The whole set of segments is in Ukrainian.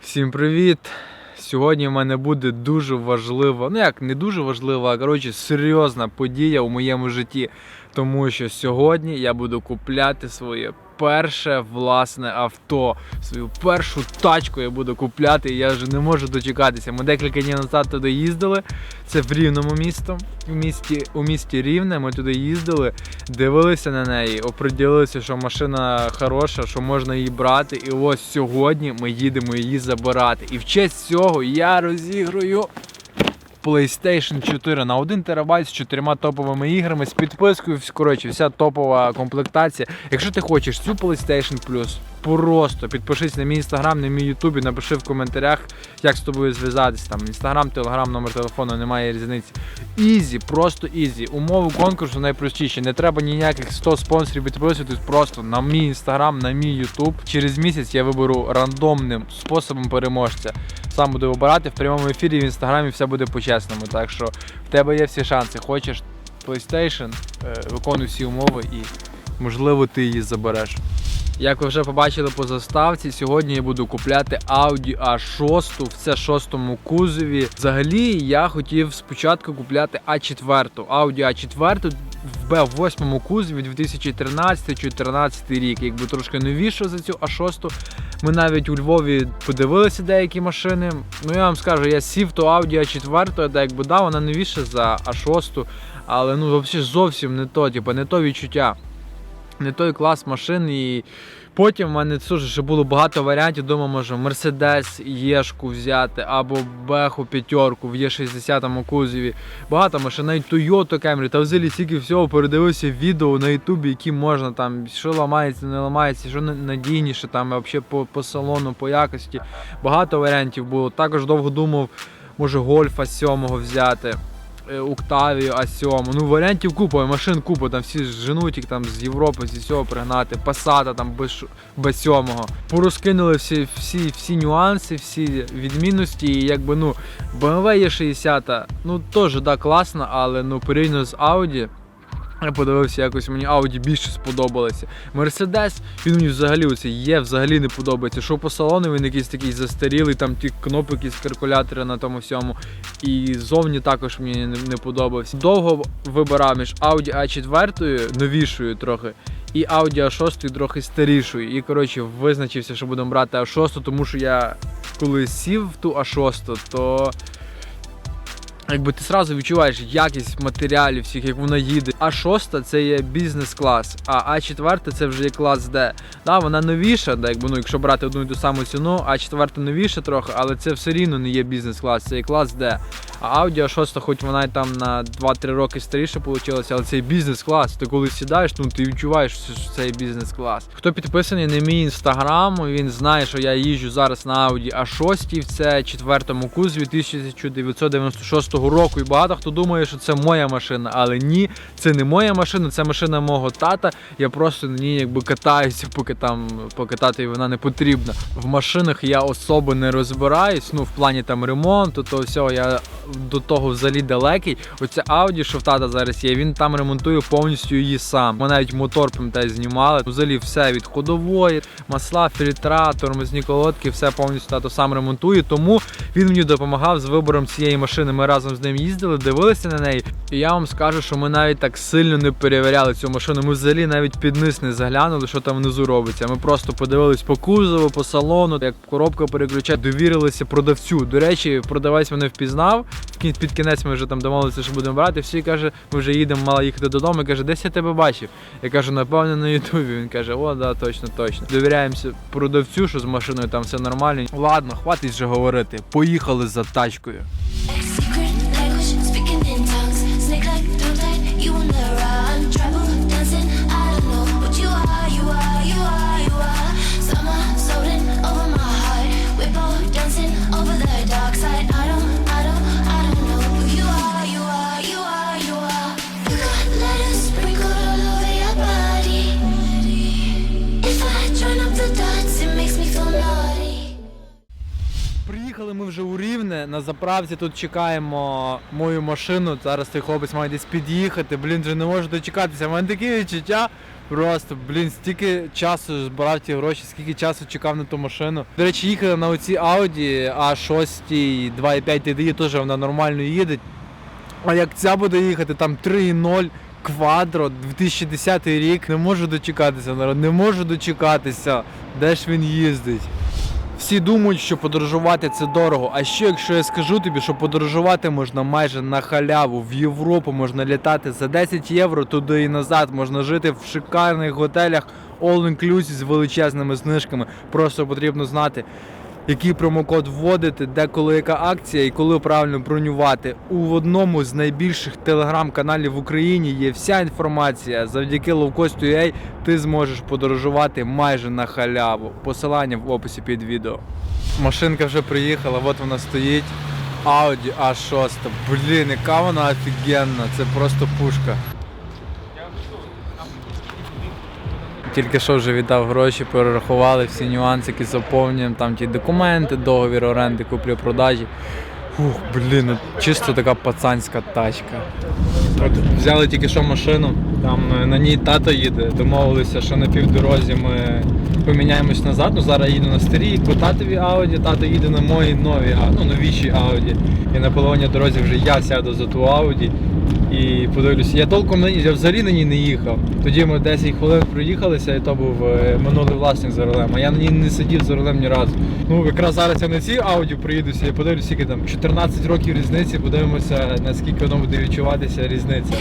Всім привіт! Сьогодні в мене буде дуже важлива, ну як не дуже важлива, а коротше серйозна подія у моєму житті. Тому що сьогодні я буду купляти своє перше власне авто, свою першу тачку я буду купляти. і Я вже не можу дочекатися. Ми декілька днів назад туди їздили. Це в рівному місто. У місті, у місті Рівне ми туди їздили, дивилися на неї, оприділилися, що машина хороша, що можна її брати. І ось сьогодні ми їдемо її забирати. І в честь цього я розіграю. PlayStation 4 на 1 терабайт з чотирма топовими іграми, з підпискою, коротше, вся топова комплектація. Якщо ти хочеш цю PlayStation Plus, просто підпишись на мій інстаграм, на мій ютуб і напиши в коментарях, як з тобою зв'язатися. Там інстаграм, телеграм, номер телефону, немає різниці. Ізі, просто ізі. Умови конкурсу найпростіші. Не треба ніяких 100 спонсорів підписуватись, просто на мій інстаграм, на мій ютуб. Через місяць я виберу рандомним способом переможця. Сам буду вибирати в прямому ефірі в інстаграмі все буде по-чесному. Так що в тебе є всі шанси. Хочеш PlayStation, е, виконуй всі умови і можливо ти її забереш. Як ви вже побачили по заставці, сьогодні я буду купляти Audi A6 в це шостому кузові. Взагалі я хотів спочатку купляти A4, Audi A4 в B8 кузові 2013-2014 рік. Якби трошки новіше за цю А6. Ми навіть у Львові подивилися деякі машини. Ну я вам скажу, я сів то Audi A4, та якби да, вона новіша за А6, але ну взагалі зовсім не то, типу, не то відчуття не той клас машин. І потім в мене теж ще було багато варіантів. Дома можу Мерседес Єшку взяти або Беху п'ятерку в Є60 кузові. Багато машин, навіть Toyota Camry. Та взагалі стільки всього передивився відео на Ютубі, які можна там, що ламається, не ламається, що на- надійніше, там взагалі по, по салону, по якості. Багато варіантів було. Також довго думав, може гольфа 7 взяти. Е, Октавію А7. Ну, варіантів купа, машин купа, там всі з женутік, там з Європи, зі всього пригнати, Пасата там без, без сьомого. Порозкинули всі, всі, всі нюанси, всі відмінності. І якби ну BMW є 60, ну теж да, класно, але ну порівняно з Audi. Я подивився, якось мені Audi більше сподобалося. Мерседес, він мені взагалі оце є, взагалі не подобається. Що по салону він якийсь такий застарілий, там ті кнопки з калькулятора на тому всьому. І зовні також мені не, подобався. Довго вибирав між Audi A4, новішою трохи, і Audi A6 трохи старішою. І коротше визначився, що будемо брати A6, тому що я коли сів в ту A6, то якби ти сразу відчуваєш якість матеріалів, всіх, як вона їде. А шоста це є бізнес-клас, а А4 це вже є клас Д. Да, вона новіша, да, якби, ну, якщо брати одну і ту саму ціну, А4 новіша трохи, але це все рівно не є бізнес-клас, це є клас Д. А Audi A6, хоч вона і там на 2-3 роки старіше вийшла, але це є бізнес-клас. Ти коли сідаєш, ну ти відчуваєш, що це є бізнес-клас. Хто підписаний на мій інстаграм, він знає, що я їжджу зараз на Audi A6 в це четвертому кузові 1996 року. І багато хто думає, що це моя машина, але ні, це не моя машина, це машина мого тата. Я просто на ній якби катаюся, поки там поки татові вона не потрібна. В машинах я особо не розбираюсь. Ну в плані там ремонту, то всього я до того взагалі далекий. Оце Audi, що в тата зараз є, він там ремонтує повністю її сам. Ми навіть мотор пам'ятаю, знімали. Взагалі все від ходової, масла, фільтра, тормозні колодки, все повністю тато сам ремонтує. Тому він мені допомагав з вибором цієї машини. Ми разом з ним їздили, дивилися на неї. І я вам скажу, що ми навіть так сильно не перевіряли цю машину. Ми взагалі навіть під низ не заглянули, що там внизу робиться. Ми просто подивились по кузову, по салону, як коробка переключає, довірилися продавцю. До речі, продавець мене впізнав. Під кінець ми вже там домовилися, що будемо брати. Всі каже, ми вже їдемо, мали їхати додому. І каже, десь я тебе бачив. Я кажу, напевно, на Ютубі. Він каже, о, да, точно, точно. Довіряємося продавцю, що з машиною там все нормально. Ладно, хватить вже говорити. Поїхали за тачкою. Приїхали ми вже у Рівне. На заправці тут чекаємо мою машину. Зараз цей хлопець має десь під'їхати. Блін, вже не можу дочекатися. У мене таке відчуття. Просто, блін, стільки часу збирав ті гроші, скільки часу чекав на ту машину. До речі, їхали на оці Audi A6 2.5 TDI, теж вона нормально їде. А як ця буде їхати, там 3.0 квадро, 2010 рік, не можу дочекатися, народ, не можу дочекатися, де ж він їздить. Всі думають, що подорожувати це дорого. А що якщо я скажу тобі, що подорожувати можна майже на халяву в Європу, можна літати за 10 євро туди і назад, можна жити в шикарних готелях all inclusive з величезними знижками. Просто потрібно знати, який промокод вводити, де коли яка акція і коли правильно бронювати. У одному з найбільших телеграм-каналів в Україні є вся інформація. Завдяки Lowcost.ua ти зможеш подорожувати майже на халяву. Посилання в описі під відео. Машинка вже приїхала, от вона стоїть. Audi A6. Блін, яка вона офігенна, це просто пушка. Тільки що вже віддав гроші, перерахували всі нюансики, заповнюємо там ті документи, договір оренди, куплі-продажі. Фух, блін, ну, чисто така пацанська тачка. От взяли тільки що машину, там е, на ній тато їде, домовилися, що на півдорозі ми поміняємось назад. Ну зараз їду на старій, по татові Ауді, тато їде на моїй новій, ну новішій Ауді. І на половині дорозі вже я сяду за ту Ауді і подивлюся. Я толком на я взагалі на ній не їхав. Тоді ми 10 хвилин проїхалися, і то був е, минулий власник за рулем. А я на ній не сидів за рулем ні разу. Ну якраз зараз я на цій Ауді приїдуся і подивлюся, скільки там 14 років різниці, подивимося, наскільки воно буде відчуватися різниця.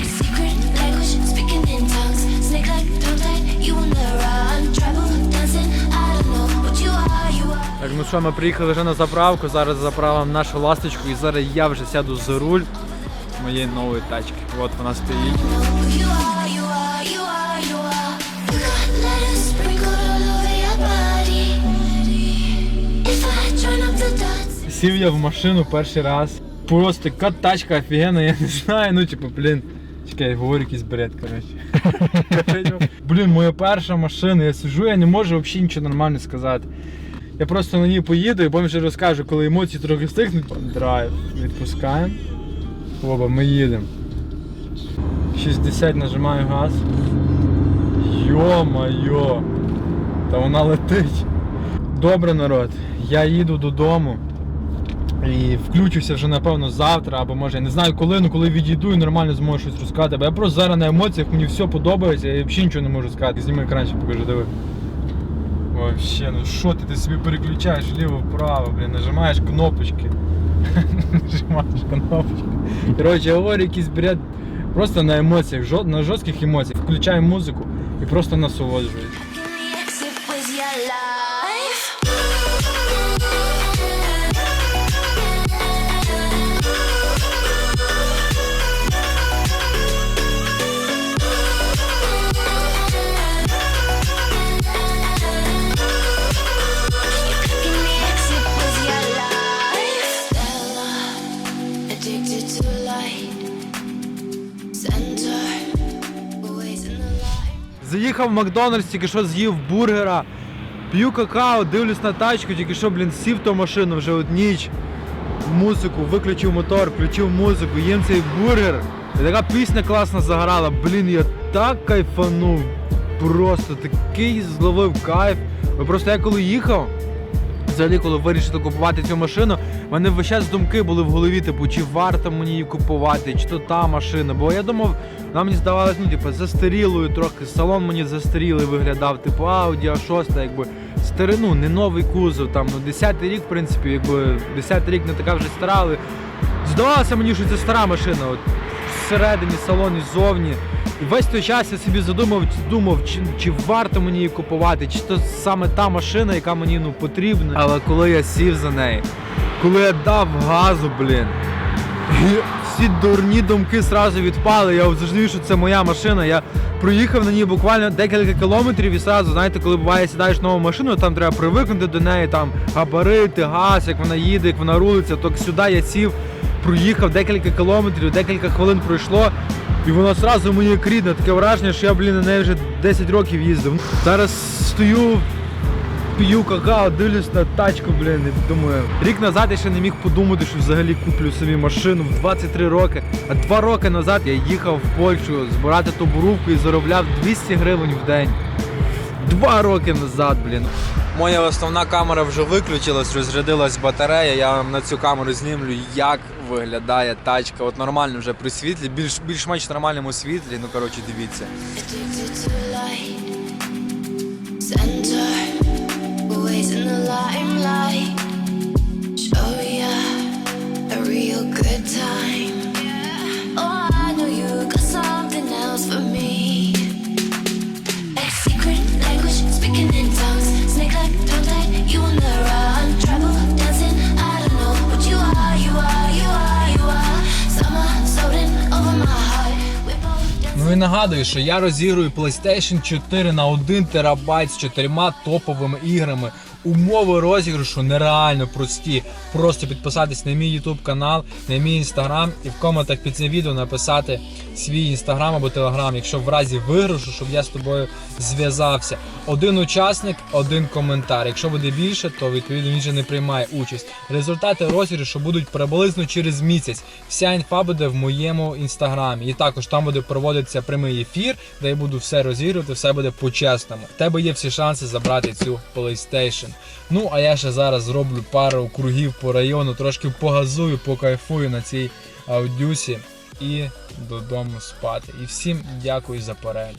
Так, ну що, ми приїхали вже на заправку, зараз заправимо нашу ласточку і зараз я вже сяду за руль моєї нової тачки. От вона стоїть. Сів я в машину перший раз. Просто яка тачка офігенна, я не знаю. Ну, типу, блін. Чекай, я говорю якийсь бред, коротше. блін, моя перша машина, я сижу, я не можу взагалі нічого нормально сказати. Я просто на ній поїду і потім вже розкажу, коли емоції трохи стихнуть. Драйв. Відпускаємо. Оба, ми їдемо. 60 нажимаю газ. Йо-майо! Та вона летить. Добре, народ. Я їду додому. І включуся вже напевно завтра, або може я не знаю коли, ну коли відійду і нормально зможу щось розказати. Бо я просто зараз на емоціях, мені все подобається, я взагалі нічого не можу сказати. Зніми екранчик, покажи, диви. Вообще, ну що ти, ти собі переключаєш вліво-вправо, блін, нажимаєш кнопочки. нажимаєш кнопочки. Коротше, я говорю якийсь бред. Просто на емоціях, на жорстких емоціях. Включаю музику і просто насолоджуюсь. Заїхав в Макдональдс, тільки що з'їв бургера, п'ю какао, дивлюсь на тачку, тільки що, блін, сів ту машину вже от ніч. Музику, виключив мотор, включив музику, їм цей бургер. І така пісня класна заграла. Блін, я так кайфанув. Просто такий зловив кайф. Просто я коли їхав, взагалі, коли вирішив купувати цю машину, в мене весь час думки були в голові, типу, чи варто мені її купувати, чи то та машина. Бо я думав, вона мені здавалась, ну, типу, застарілою трохи, салон мені застарілий виглядав, типу Audi A6, якби старину, не новий кузов, там, ну, 10-й рік, в принципі, якби 10-й рік не така вже стара, але здавалося мені, що це стара машина. От, всередині салоні, ззовні. І весь той час я собі задумав, думав, чи, чи варто мені її купувати, чи то саме та машина, яка мені ну, потрібна. Але коли я сів за неї, коли я дав газу, блін, всі дурні думки зразу відпали. Я зрозумів, що це моя машина. Я проїхав на ній буквально декілька кілометрів і зразу, знаєте, коли буває сідаєш нову машину, там треба привикнути до неї, там габарити, газ, як вона їде, як вона рулиться. То сюди я сів, проїхав декілька кілометрів, декілька хвилин пройшло. І вона одразу мені як рідна, таке враження, що я, блін, на неї вже 10 років їздив. Зараз стою п'ю какао, дивлюсь на тачку, блін, і думаю. Рік назад я ще не міг подумати, що взагалі куплю собі машину в 23 роки. А два роки назад я їхав в Польщу збирати ту і заробляв 200 гривень в день. Два роки назад, блін. Моя основна камера вже виключилась, розрядилась батарея. Я вам на цю камеру знімлю, як виглядає тачка. От нормально вже при світлі, більш більш-менш нормальному світлі. Ну коротше, дивіться. Ну і нагадую, що я розігрую PlayStation 4 на 1 терабайт з чотирма топовими іграми. Умови розіграшу нереально прості. Просто підписатись на мій YouTube канал, на мій інстаграм і в коментах під цим відео написати свій інстаграм або телеграм, якщо в разі виграшу, щоб я з тобою зв'язався. Один учасник, один коментар. Якщо буде більше, то відповідно він же не приймає участь. Результати розіграшу будуть приблизно через місяць. Вся інфа буде в моєму інстаграмі. І також там буде проводитися прямий ефір, де я буду все розігрувати, все буде по-чесному. В тебе є всі шанси забрати цю PlayStation. Ну а я ще зараз зроблю пару кругів по району, трошки погазую, покайфую на цій аудюсі і додому спати. І всім дякую за перегляд.